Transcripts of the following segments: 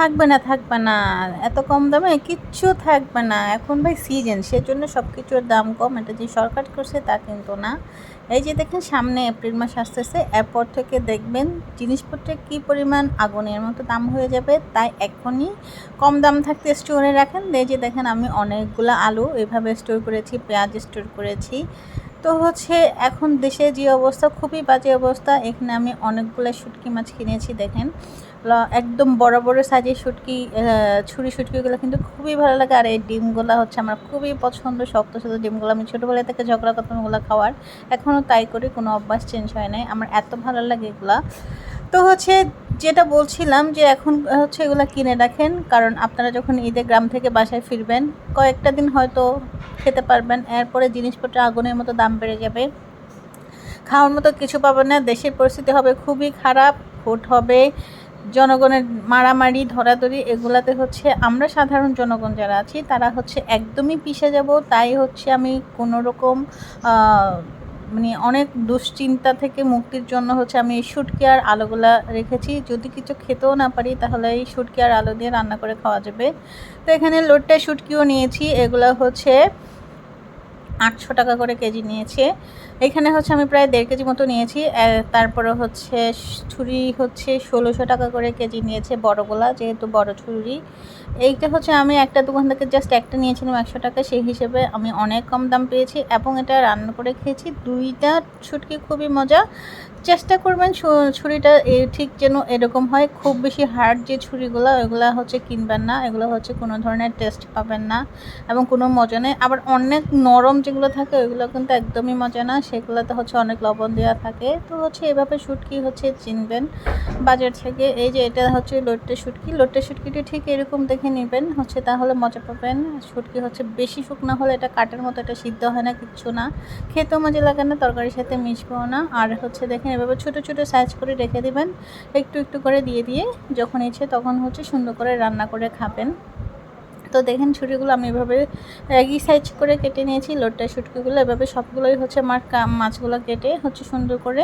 থাকবে না থাকবে না। এত কম দামে কিচ্ছু থাকবে না। এখন ভাই সিজন সেজন্য সব কিছুর দাম কম। এটা যে সরকার করছে তা কিন্তু না। এই যে দেখেন, সামনে এপ্রিল মাস আসতেছে। এরপর থেকে দেখবেন জিনিসপত্রের কি পরিমাণ আগুনের মতো দাম হয়ে যাবে, তাই এখনই কম দাম থাকতে স্টোরে রাখেন। এই যে দেখেন, আমি অনেকগুলো আলু এভাবে স্টোর করেছি, পেঁয়াজ স্টোর করেছি। তো হচ্ছে এখন দেশে যে অবস্থা, খুবই বাজে অবস্থা। এখানে আমি অনেকগুলো শুটকি মাছ কিনেছি, দেখেন। একদম বড় বড় সাইজের শুটকি ছুরি শুটকিগুলো কিন্তু খুবই ভালো লাগে। আর এই ডিমগুলো হচ্ছে আমার খুবই পছন্দ, শক্ত শক্ত ডিমগুলো। আমি ছোটোবেলা থেকে ঝগড়া করতাম ওগুলো খাওয়ার। এখনও তাই করি, কোনো অভ্যাস চেঞ্জ হয় নাই। আমার এত ভালো লাগে এগুলা। তো হচ্ছে যেটা বলছিলাম যে এখন হচ্ছে এগুলো কিনে রাখেন, কারণ আপনারা যখন ঈদে গ্রাম থেকে বাসায় ফিরবেন, কয়েকটা দিন হয়তো খেতে পারবেন, এরপরে জিনিসপত্র আগুনের মতো দাম বেড়ে যাবে। খাওয়ার মতো কিছু পাবেন না, দেশের পরিস্থিতি হবে খুবই খারাপ, ভোট হবে, জনগণের মারামারি, ধরাধরি, এগুলাতে হচ্ছে আমরা সাধারণ জনগণ যারা আছি, তারা হচ্ছে একদমই পিষে যাব। তাই হচ্ছে আমি কোনো রকম মানে অনেক দুশ্চিন্তা থেকে মুক্তির জন্য হচ্ছে আমি এই শুটকি আর আলোগুলা রেখেছি। যদি কিছু খেতেও না পারি, তাহলে এই শুটকি আর আলো দিয়ে রান্না করে খাওয়া যাবে। তো এখানে লোটটা শুটকিও নিয়েছি। এগুলো হচ্ছে আটশো টাকা করে কেজি নিয়েছে। এখানে হচ্ছে আমি প্রায় দেড় কেজি মতো নিয়েছি। তারপরে হচ্ছে ছুরি হচ্ছে ষোলোশো টাকা করে কেজি নিয়েছে বড়গুলা যেহেতু বড় ছুরি। এইটা হচ্ছে আমি একটা দোকান থেকে জাস্ট একটা নিয়েছিলাম একশো টাকা, সেই হিসেবে আমি অনেক কম দাম পেয়েছি এবং এটা রান্না করে খেয়েছি। দুইটা ছুটকি খুবই মজা। চেষ্টা করবেন ছুরিটা ঠিক যেন এরকম হয়। খুব বেশি হার্ড যে ছুরিগুলো, ওইগুলো হচ্ছে কিনবেন না। এগুলো হচ্ছে কোনো ধরনের টেস্ট পাবেন না এবং কোনো মজা নেই। আবার অনেক নরম যেগুলো থাকে ওইগুলো কিন্তু একদমই মজা না। সেগুলোতে হচ্ছে অনেক লবণ দেওয়া থাকে। তো হচ্ছে এভাবে শুটকি হচ্ছে চিনবেন বাজার থেকে। এই যে এটা হচ্ছে লোট্টে শুটকি। লোট্টে শুটকিটি ঠিক এরকম দেখে নেবেন। হচ্ছে তাহলে মজা পাবেন। শুটকি হচ্ছে বেশি শুকনো হলে এটা কাঠের মতো এটা সিদ্ধ হয় না কিচ্ছু না। খেতেও মজা লাগে না, তরকারির সাথে মিশবেও না। আর হচ্ছে দেখেন এভাবে ছোটো ছোটো সাইজ করে রেখে দিবেন। একটু একটু করে দিয়ে দিয়ে যখন ইচ্ছে তখন হচ্ছে সুন্দর করে রান্না করে খাবেন। তো দেখেন ছুরিগুলো আমি এভাবে একই সাইজ করে কেটে নিয়েছি, লোটটা শুটকিগুলো এভাবে সবগুলোই হচ্ছে আমার মাছগুলো কেটে হচ্ছে সুন্দর করে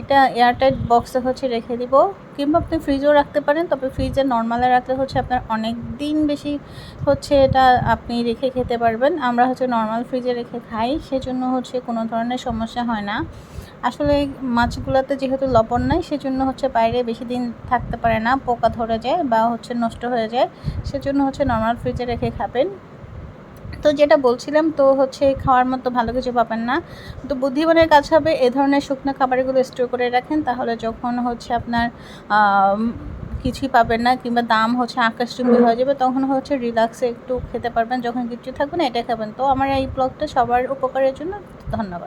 একটা এয়ারটাইট বক্সে হচ্ছে রেখে দিব। কিংবা আপনি ফ্রিজেও রাখতে পারেন, তবে ফ্রিজে নর্মালে রাখলে হচ্ছে আপনার অনেক দিন বেশি হচ্ছে এটা আপনি রেখে খেতে পারবেন। আমরা হচ্ছে নর্মাল ফ্রিজে রেখে খাই, সেজন্য হচ্ছে কোনো ধরনের সমস্যা হয় না। আসলে মাছগুলোতে যেহেতু লবণ নাই, সেজন্য হচ্ছে বাইরে বেশি দিন থাকতে পারে না, পোকা ধরে যায় বা হচ্ছে নষ্ট হয়ে যায়, সেজন্য হচ্ছে নর্মাল ফ্রিজে রেখে খাবেন। তো যেটা বলছিলাম, তো হচ্ছে খাওয়ার মতো ভালো কিছু পাবেন না। তো বুদ্ধিমানের কাজ হবে এ ধরনের শুকনো খাবারগুলো স্টোর করে রাখেন, তাহলে যখন হচ্ছে আপনার কিছুই পাবেন না কিংবা দাম হচ্ছে আকাশচুম্বী হয়ে যাবে, তখন হচ্ছে রিল্যাক্সে একটু খেতে পারবেন, যখন কিছু থাকবে না এটা খাবেন। তো আমার এই ব্লগটা সবার উপকারের জন্য ধন্যবাদ।